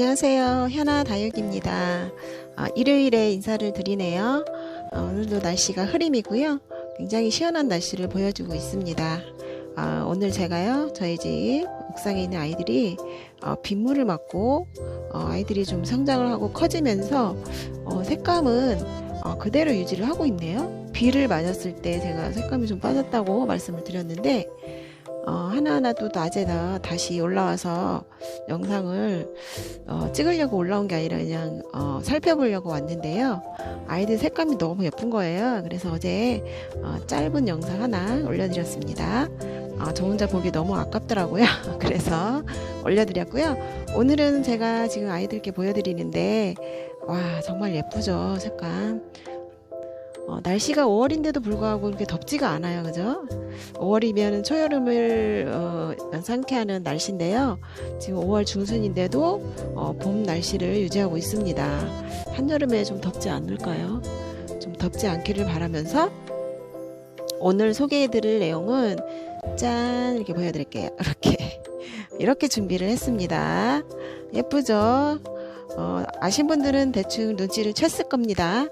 안녕하세요. 현아 다육입니다. 어, 일요일에 인사를 드리네요. 어, 오늘도 날씨가 흐림이고요. 굉장히 시원한 날씨를 보여주고 있습니다. 어, 오늘 제가요, 저희 집 옥상에 있는 아이들이 어, 빗물을 맞고 어, 아이들이 좀 성장을 하고 커지면서 어, 색감은 어, 그대로 유지를 하고 있네요. 비를 맞았을 때 제가 색감이 좀 빠졌다고 말씀을 드렸는데 어, 하나하나도 낮에다 다시 올라와서 영상을 어, 찍으려고 올라온 게 아니라 그냥 어, 살펴보려고 왔는데요. 아이들 색감이 너무 예쁜 거예요. 그래서 어제 어, 짧은 영상 하나 올려드렸습니다. 어, 저 혼자 보기 너무 아깝더라고요. 그래서 올려드렸고요. 오늘은 제가 지금 아이들께 보여드리는데 와 정말 예쁘죠 색감. 어, 날씨가 5월인데도 불구하고 그렇게 덥지가 않아요, 그죠? 5월이면 초여름을 어, 상쾌하는 날씨인데요. 지금 5월 중순인데도 어, 봄 날씨를 유지하고 있습니다. 한여름에 좀 덥지 않을까요? 좀 덥지 않기를 바라면서 오늘 소개해드릴 내용은 짠 이렇게 보여드릴게요. 이렇게 이렇게 준비를 했습니다. 예쁘죠? 어, 아신 분들은 대충 눈치를 챘을 겁니다.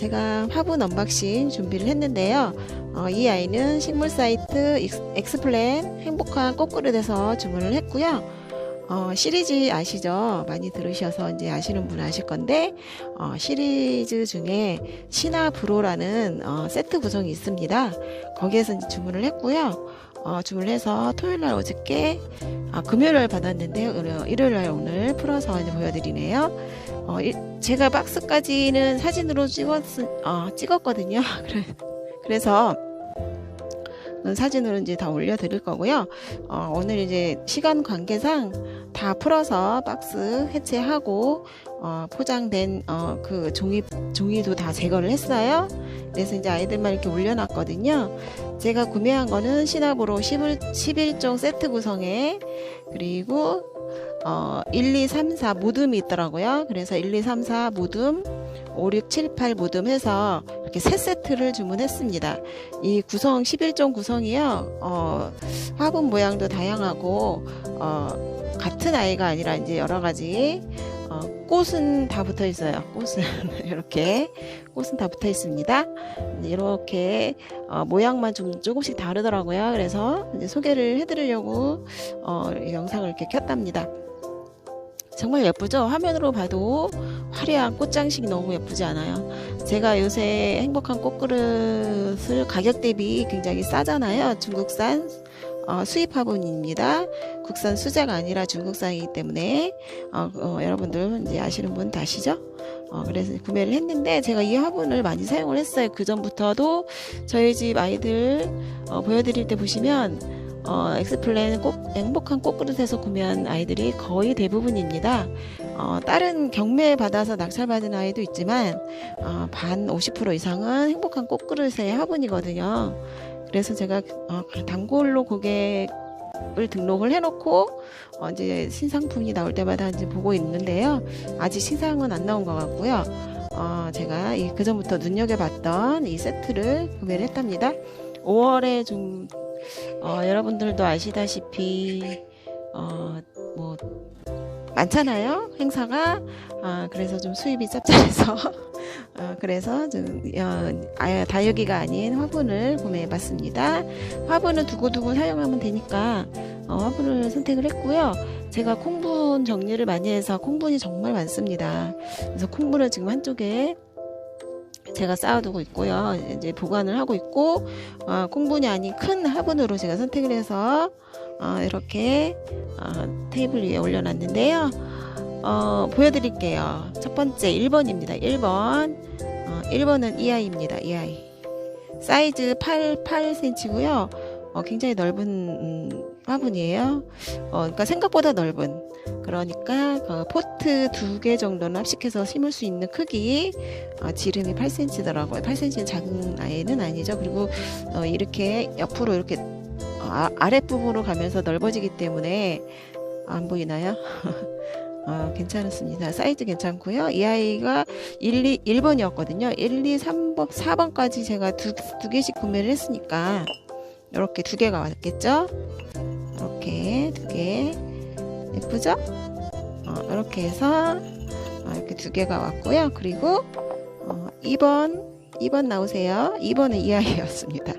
제가 화분 언박싱 준비를 했는데요. 어, 이 아이는 식물 사이트 엑스플랜 행복한 꽃그릇에서 주문을 했고요. 어, 시리즈 아시죠? 많이 들으셔서 이제 아시는 분 아실 건데, 어, 시리즈 중에 시나브로라는 어, 세트 구성이 있습니다. 거기에서 주문을 했고요. 어, 주문을 해서 토요일 날 어저께, 아, 금요일 날 받았는데요. 일요일 날 오늘 풀어서 이제 보여드리네요. 어, 제가 박스까지는 사진으로 찍었, 어, 찍었거든요. 그래서, 사진으로 이제 다 올려드릴 거고요. 어, 오늘 이제 시간 관계상 다 풀어서 박스 해체하고 어, 포장된 어, 그 종이 종이도 다 제거를 했어요. 그래서 이제 아이들만 이렇게 올려놨거든요. 제가 구매한 거는 시나브로 11, 11종 세트 구성에 그리고 어, 1, 2, 3, 4 무듬이 있더라고요. 그래서 1, 2, 3, 4 무듬, 5, 6, 7, 8 무듬 해서 이렇게 세 세트를 주문했습니다. 이 구성 11종 구성이요. 어, 화분 모양도 다양하고 어, 같은 아이가 아니라 이제 여러 가지 어, 꽃은 다 붙어 있어요. 꽃은 이렇게 꽃은 다 붙어 있습니다. 이렇게 어, 모양만 좀 조금씩 다르더라고요. 그래서 소개를 해드리려고 어, 영상을 이렇게 켰답니다. 정말 예쁘죠? 화면으로 봐도 화려한 꽃장식이 너무 예쁘지 않아요? 제가 요새 행복한 꽃그릇을 가격 대비 굉장히 싸잖아요. 중국산 어, 수입 화분입니다. 국산 수자가 아니라 중국산이기 때문에 어, 어, 여러분들 이제 아시는 분 다시죠? 어, 그래서 구매를 했는데 제가 이 화분을 많이 사용을 했어요. 그 전부터도 저희 집 아이들 어, 보여드릴 때 보시면 어, 엑스플랜 꼭 행복한 꽃그릇에서 구매한 아이들이 거의 대부분입니다. 어, 다른 경매 받아서 낙찰받은 아이도 있지만 어, 반 50% 이상은 행복한 꽃그릇의 화분이거든요. 그래서 제가 어, 단골로 고객을 등록을 해놓고 어, 이제 신상품이 나올 때마다 이제 보고 있는데요. 아직 신상은 안 나온 것 같고요. 어, 제가 그 전부터 눈여겨봤던 이 세트를 구매를 했답니다. 5월에 좀 어, 여러분들도 아시다시피 어, 뭐 많잖아요 행사가. 아, 그래서 좀 수입이 짭짤해서. 어, 그래서 좀 어, 아, 다육이가 아닌 화분을 구매해봤습니다. 화분은 두고두고 사용하면 되니까 어, 화분을 선택을 했고요. 제가 콩분 정리를 많이 해서 콩분이 정말 많습니다. 그래서 콩분을 지금 한쪽에 제가 쌓아두고 있고요. 이제 보관을 하고 있고 어, 콩분이 아닌 큰 화분으로 제가 선택을 해서 어, 이렇게 어, 테이블 위에 올려놨는데요. 어, 보여드릴게요. 첫 번째 1번입니다. 1번 1번은 이 아이입니다. 이 아이 사이즈 8, 8cm고요. 어, 굉장히 넓은 음, 화분이에요. 어, 그러니까 생각보다 넓은 그러니까 그 포트 두 개 정도는 합식해서 심을 수 있는 크기 어, 지름이 8cm더라고요. 8cm는 작은 아이는 아니죠. 그리고 어, 이렇게 옆으로 이렇게 아, 아랫부분으로 가면서 넓어지기 때문에 안 보이나요? 어, 괜찮았습니다. 사이즈 괜찮고요. 이 아이가 1, 2, 1번이었거든요. 1, 2, 3번, 4번까지 제가 두, 두 개씩 구매를 했으니까 이렇게 두 개가 왔겠죠? 이렇게 두 개. 예쁘죠? 어, 이렇게 해서 어, 이렇게 두 개가 왔고요. 그리고 어, 2번 2번 나오세요. 2번은 이 아이였습니다.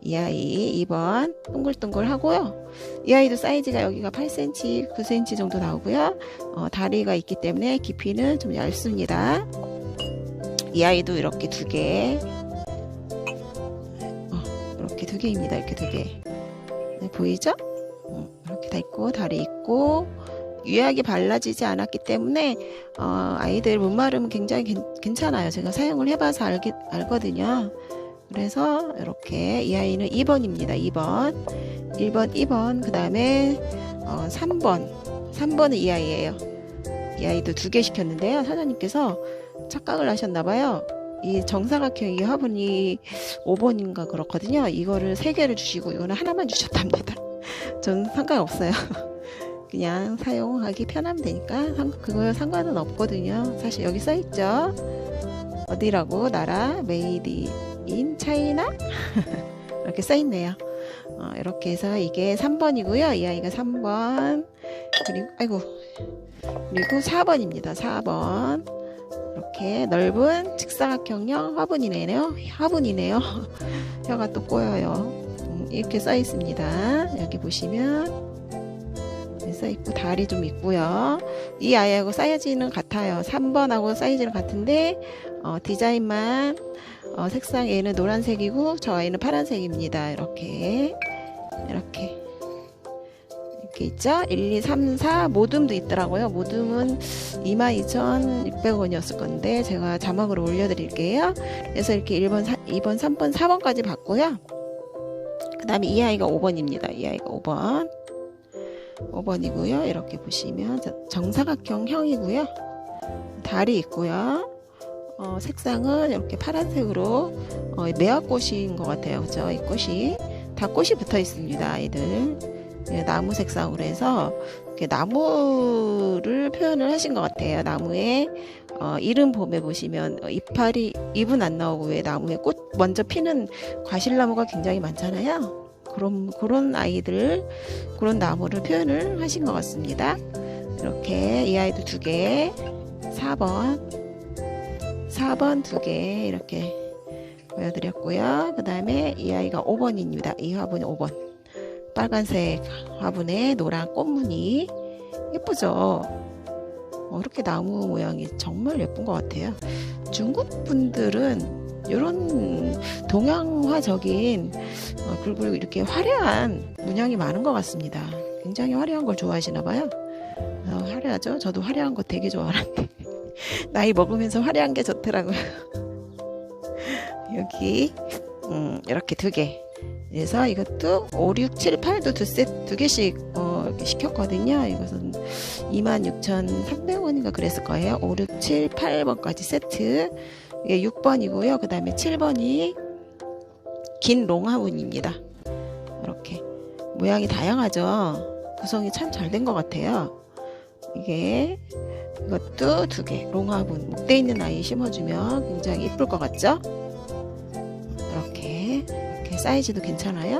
이 아이 2번 동글동글 하고요. 이 아이도 사이즈가 여기가 8cm, 9cm 정도 나오고요. 어, 다리가 있기 때문에 깊이는 좀 얇습니다. 이 아이도 이렇게 두 개. 어, 이렇게 두 개입니다. 이렇게 두 개. 네, 보이죠? 어, 이렇게 다 있고 다리 있고 유약이 발라지지 않았기 때문에 어, 아이들 못 마르면 굉장히 괜, 괜찮아요. 제가 사용을 해봐서 알게, 알거든요. 그래서 이렇게 이 아이는 2번입니다. 2번 1번 2번 그 다음에 어, 3번 3번은 이 아이예요. 이 아이도 두 개 시켰는데요. 사장님께서 착각을 하셨나봐요. 이 정사각형 이 화분이 5번인가 그렇거든요. 이거를 세 개를 주시고 이거는 하나만 주셨답니다. 저는 상관없어요. 그냥 사용하기 편하면 되니까 상, 그거 상관은 없거든요. 사실 여기 써있죠. 어디라고 나라 메이드 인 차이나 이렇게 써있네요. 어, 이렇게 해서 이게 3번이고요. 이 아이가 3번 그리고 아이고 그리고 4번입니다. 4번 이렇게 넓은 직사각형형 화분이네요. 화분이네요. 혀가 또 꼬여요. 음, 이렇게 써 있습니다. 여기 보시면 써 있고 다리 좀 있고요. 이 아이하고 사이즈는 같아요. 3번하고 사이즈는 같은데 어, 디자인만 어, 색상 얘는 노란색이고 저 아이는 파란색입니다. 이렇게 이렇게 이렇게 있죠. 1, 2, 3, 4 모듬도 있더라고요. 모듬은 22,600원이었을 건데 제가 자막으로 올려드릴게요. 그래서 이렇게 1번, 4, 2번, 3번, 4번까지 봤고요. 그 다음에 이 아이가 5번입니다. 이 아이가 5번. 5번이고요. 이렇게 보시면 정사각형 형이고요. 달이 있고요. 어, 색상은 이렇게 파란색으로 어, 매화꽃인 것 같아요. 그죠? 이 꽃이 다 꽃이 붙어 있습니다. 아이들 네, 나무 색상으로 해서 나무를 표현을 하신 것 같아요. 나무에 어, 이름 봄에 보시면 어, 이파리 잎은 안 나오고 왜 나무에 꽃 먼저 피는 과실나무가 굉장히 많잖아요. 그런 그런 아이들 그런 나무를 표현을 하신 것 같습니다. 이렇게 이 아이도 두 개, 4번, 4번 두 개 이렇게 보여드렸고요. 그 다음에 이 아이가 5번입니다. 이 화분이 5번. 빨간색 화분에 노란 꽃무늬 예쁘죠? 어, 이렇게 나무 모양이 정말 예쁜 것 같아요. 중국 분들은 이런 동양화적인 어, 그리고 이렇게 화려한 문양이 많은 것 같습니다. 굉장히 화려한 걸 좋아하시나 봐요. 어, 화려하죠? 저도 화려한 거 되게 좋아하는데 나이 먹으면서 화려한 게 좋더라고요. 여기 음, 이렇게 두 개. 그래서 이것도 5, 6, 7, 8도 두 세, 두 개씩 어, 시켰거든요. 이것은 26,300원인가 그랬을 거예요. 5, 6, 7, 8번까지 세트. 이게 6번이고요. 그 다음에 7번이 긴 롱하운입니다. 이렇게 모양이 다양하죠. 구성이 참 잘 된 것 같아요. 이게 이것도 두 개. 롱화분 목대 있는 아이 심어주면 굉장히 예쁠 것 같죠? 이렇게 이렇게 사이즈도 괜찮아요.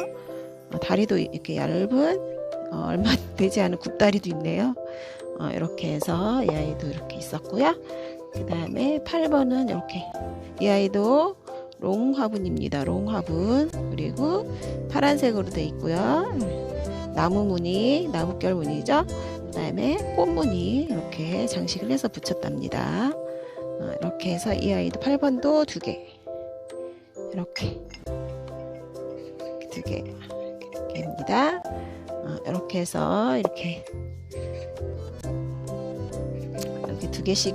어, 다리도 이렇게 얇은 어, 얼마 되지 않은 굽다리도 있네요. 어, 이렇게 해서 이 아이도 이렇게 있었고요. 그 다음에 8번은 이렇게 이 아이도 롱 화분입니다. 롱 화분 그리고 파란색으로 되어 있고요. 나무 무늬, 나무결 무늬죠. 그 다음에 꽃 무늬 이렇게 장식을 해서 붙였답니다. 어, 이렇게 해서 이 아이도 8번도 두 개. 이렇게 두 개. 이렇게입니다. 어, 이렇게 해서 이렇게 이렇게 두 개씩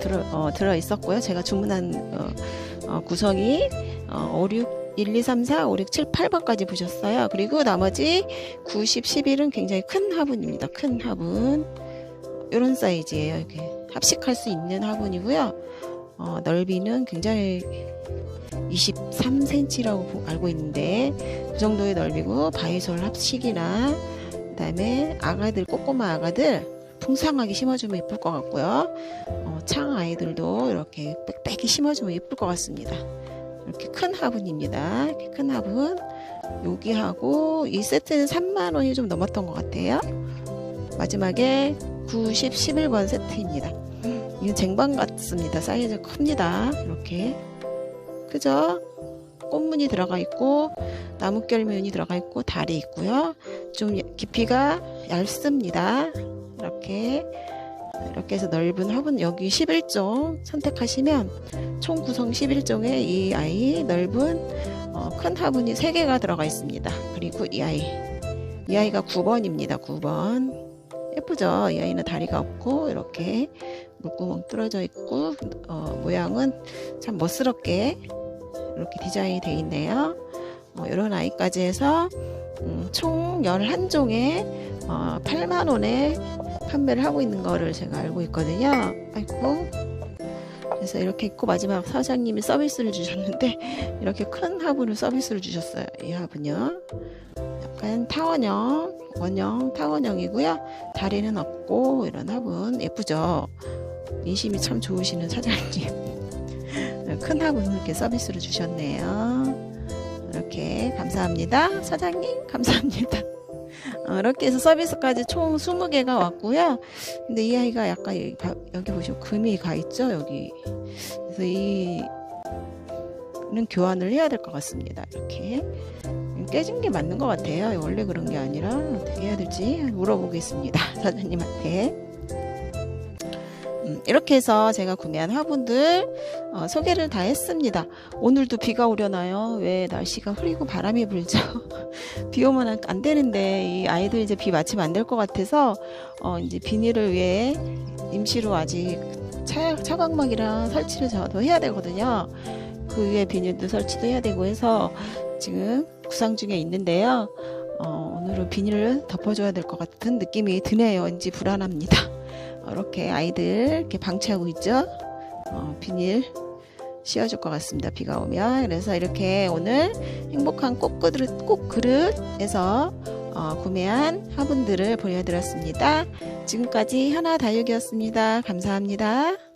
들어, 어, 들어 있었고요. 제가 주문한 어, 어, 구성이 어, 5, 6, 1, 2, 3, 4, 5, 6, 7, 8번까지 보셨어요. 그리고 나머지 90, 11은 굉장히 큰 화분입니다. 큰 화분. 이런 사이즈예요. 이렇게 합식할 수 있는 화분이고요. 어, 넓이는 굉장히 23cm라고 알고 있는데 그 정도의 넓이고 바이솔 합식이나 그 다음에 아가들 꼬꼬마 아가들 풍성하게 심어주면 예쁠 것 같고요. 어, 창 아이들도 이렇게 빽빽히 심어주면 예쁠 것 같습니다. 이렇게 큰 화분입니다. 이렇게 큰 화분. 여기하고 이 세트는 3만 원이 좀 넘었던 것 같아요. 마지막에 90, 11번 세트입니다. 이건 쟁반 같습니다. 사이즈 큽니다. 이렇게. 그죠? 꽃무늬 들어가 있고, 나뭇결면이 들어가 있고, 달이 있고요. 좀 깊이가 얇습니다. 이렇게. 이렇게 해서 넓은 화분 여기 11종 선택하시면 총 구성 11종의 이 아이 넓은 어, 큰 화분이 3개가 들어가 있습니다. 그리고 이 아이 이 아이가 9번입니다. 9번 예쁘죠? 이 아이는 다리가 없고 이렇게 물구멍 뚫어져 있고 어, 모양은 참 멋스럽게 이렇게 디자인이 되어 있네요. 어, 이런 아이까지 해서 음, 총 11종에 어, 8만원에 판매를 하고 있는 거를 제가 알고 있거든요. 아이고. 그래서 이렇게 있고 마지막 사장님이 서비스를 주셨는데 이렇게 큰 화분을 서비스를 주셨어요. 이 화분요. 약간 타원형, 원형, 타원형이고요. 다리는 없고 이런 화분 예쁘죠. 인심이 참 좋으시는 사장님. 큰 화분 이렇게 서비스를 주셨네요. 이렇게 감사합니다. 사장님 감사합니다. 어, 이렇게 해서 서비스까지 총 20개가 왔고요. 근데 이 아이가 약간 여기, 봐- 여기 보시면 금이 가 있죠, 여기. 그래서 이는 교환을 해야 될 것 같습니다. 이렇게. 깨진 게 맞는 것 같아요. 원래 그런 게 아니라 어떻게 해야 될지 물어보겠습니다. 사장님한테. 음, 이렇게 해서 제가 구매한 화분들 어, 소개를 다 했습니다. 오늘도 비가 오려나요? 왜 날씨가 흐리고 바람이 불죠? 비 오면 안- 안 되는데 이 아이들 이제 비 맞히면 안 될 것 같아서 어, 이제 비닐을 위해 임시로 아직 차, 차광막이랑 설치를 저도 해야 되거든요. 그 위에 비닐도 설치도 해야 되고 해서 지금 구상 중에 있는데요. 어, 오늘은 비닐을 덮어줘야 될 것 같은 느낌이 드네요. 왠지 불안합니다. 이렇게 아이들 이렇게 방치하고 있죠. 어, 비닐 씌워줄 것 같습니다. 비가 오면. 그래서 이렇게 오늘 행복한 꽃그릇, 꽃그릇에서 어, 구매한 화분들을 보여드렸습니다. 지금까지 현아 다육이었습니다. 감사합니다.